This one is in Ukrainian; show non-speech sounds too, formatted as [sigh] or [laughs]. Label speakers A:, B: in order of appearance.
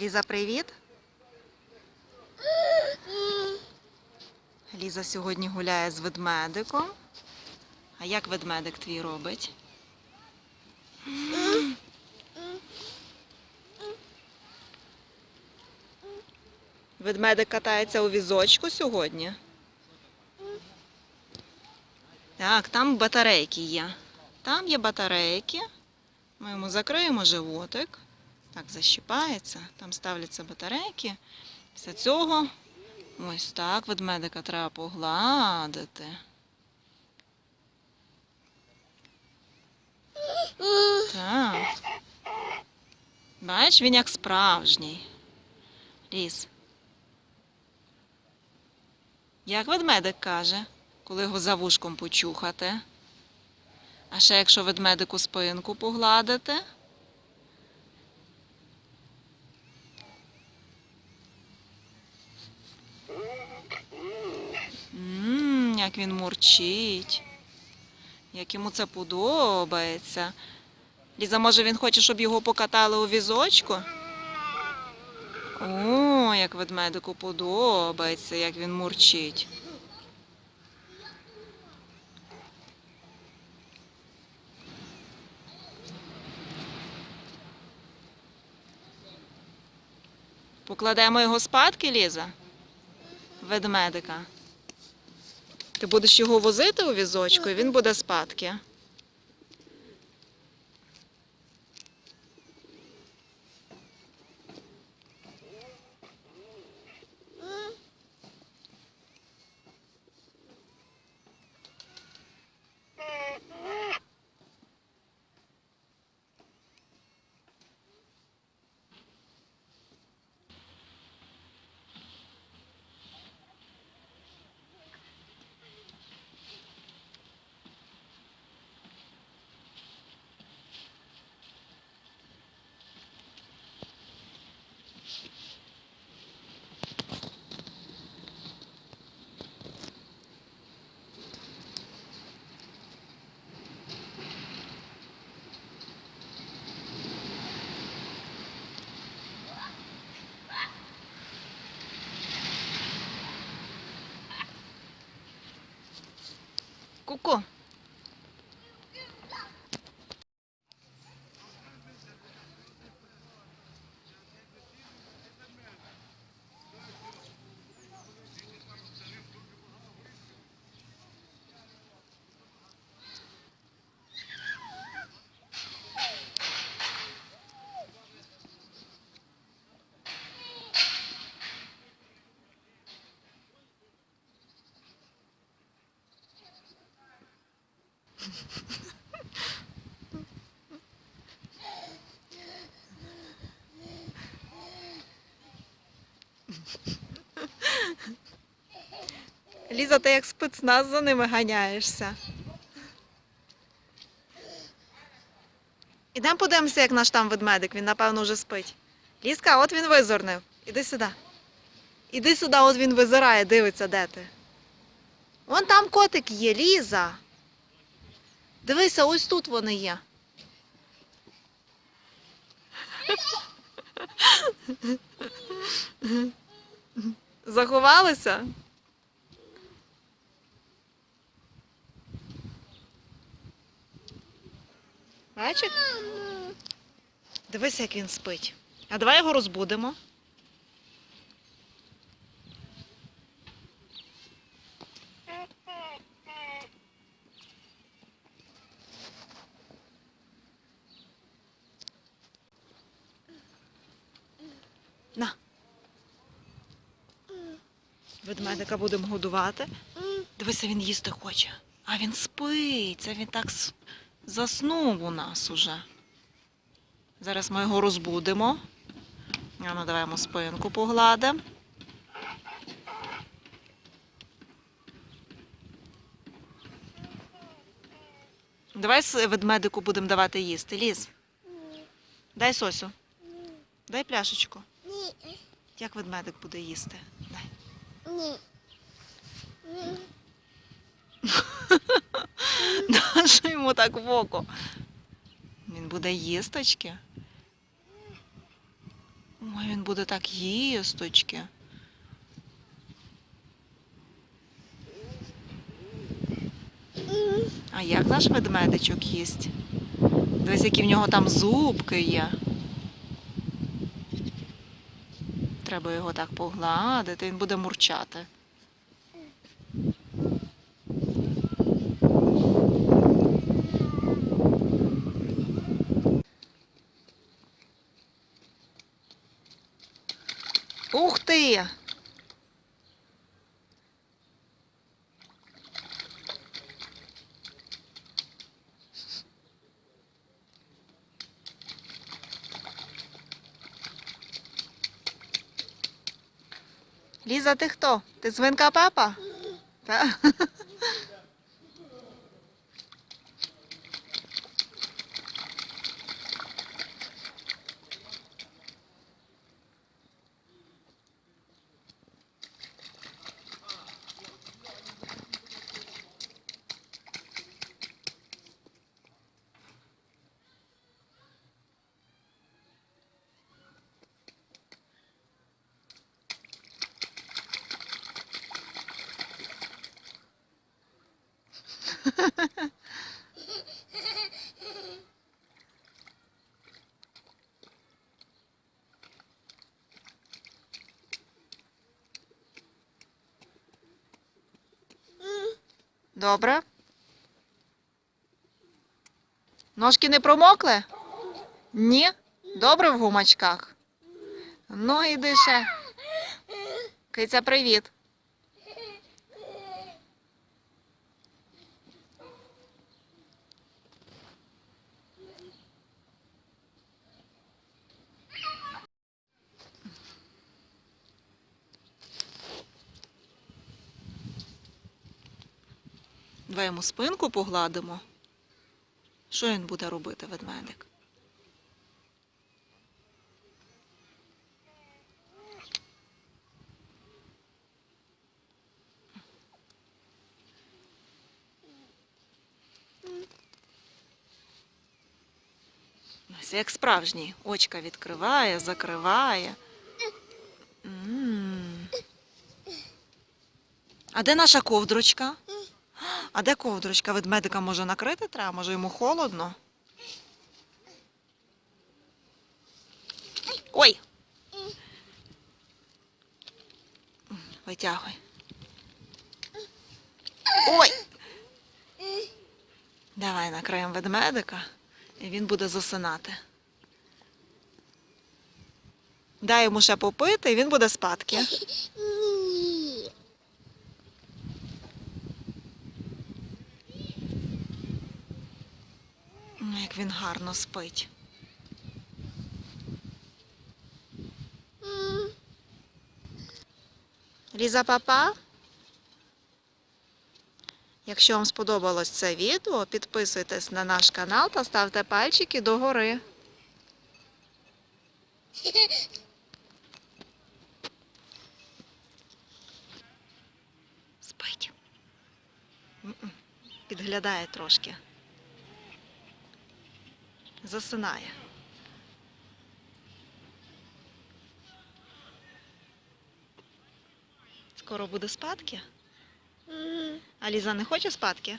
A: Ліза, привіт. Ліза сьогодні гуляє з ведмедиком. А як ведмедик твій робить? Ведмедик катається у візочку сьогодні. Так, там батарейки є. Там є батарейки. Ми йому закриємо животик. Так, защіпається. Там ставляться батарейки. Після цього ось так ведмедика треба погладити. Так. Бач, він як справжній. Ліс. Як ведмедик каже, коли його за вушком почухати. А ще якщо ведмедику спинку погладити. Ммм, як він мурчить. Як йому це подобається. Ліза, може він хоче, щоб його покатали у візочку? О, як ведмедику подобається, як він мурчить. Покладемо його спадки, Ліза? Ведмедика. Ти будеш його возити у візочку, і він буде спадки. Ку-ку. Ліза, ти як спецназ за ними ганяєшся. Ідемо подивимося, як наш там ведмедик. Він, напевно, вже спить. Лізка, от він визирнив. Іди сюди. Іди сюди, от він визирає, дивиться, де ти. Вон там котик є, Ліза. Дивися, ось тут вони є. Заховалися? Бачиш? Дивися, як він спить. А давай його розбудимо. На. Ведмедика будемо годувати. Дивися, він їсти хоче. А він спить. Це він так заснув у нас уже. Зараз ми його розбудимо. А ну, давай йому спинку погладимо. Давай ведмедику будемо давати їсти. Ліз. Дай сосю. Дай пляшечку.
B: Ні.
A: Як ведмедик буде їсти? Дай.
B: Ні. Ні. [laughs]
A: Нащо йому так в око? Він буде їсточки. Ой, він буде так їсточки. А як наш ведмедичок їсть? Дивись, які в нього там зубки є. Треба його так погладити, він буде мурчати. Ух ти! Ліза, ти хто? Ти свинка папа? Та? [laughs] Добре. Ножки не промокли? Ні? Добре в гумачках? Ну, іди ще. Киця, привіт. Давай спинку погладимо. Що він буде робити, ведмедик? Ось як справжній. Очка відкриває, закриває. М. А де наша ковдрочка? А де ковдрочка? Ведмедика може накрити треба? Може йому холодно? Ой! Витягуй. Ой! Давай накриємо ведмедика, і він буде засинати. Дай йому ще попити, і він буде спадки.
B: Ні.
A: Ну, Як він гарно спить. Ліза папа. Якщо вам сподобалось це відео, підписуйтесь на наш канал та ставте пальчики догори. Спить. Підглядає трошки. Засинає. Скоро буде спадки. А Ліза не хоче спадки?